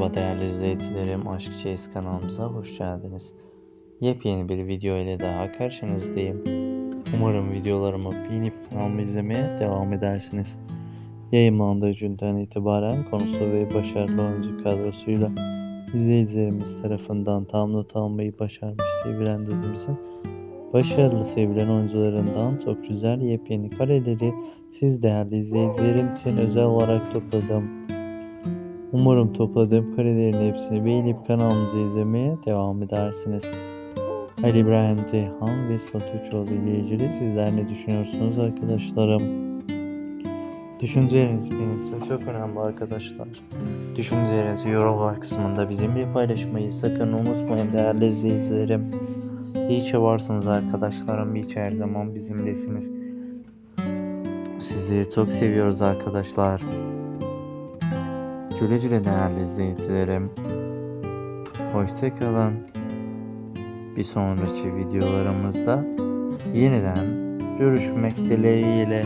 Merhaba değerli izleyicilerim, Aşk Çeyiz kanalımıza hoş geldiniz. Yepyeni bir video ile daha karşınızdayım. Umarım videolarımı beğenip kanalımı izlemeye devam edersiniz. Yayınlandığı günden itibaren konusu ve başarılı oyuncu kadrosuyla izleyicilerimiz tarafından tam not almayı başarmış sevilen dizimizin başarılı sevilen oyuncularından çok güzel yepyeni kareleri siz değerli izleyicilerim için özel olarak topladım. Umarım topladığım karelerin hepsini beğenip kanalımızı izlemeye devam edersiniz. Ali İbrahim Ceyhan ve Satı Üçoğlu ile ilgili sizler ne düşünüyorsunuz arkadaşlarım? Düşünceleriniz benim için çok önemli arkadaşlar. Düşüncelerinizi yorumlar kısmında bizimle paylaşmayı sakın unutmayın değerli izleyicilerim. İyi ki varsınız arkadaşlarım. İyi her zaman bizimlesiniz. Sizleri çok seviyoruz arkadaşlar. Güle güle değerli izleyicilerim. Hoşçakalın. Bir sonraki videolarımızda yeniden görüşmek dileğiyle.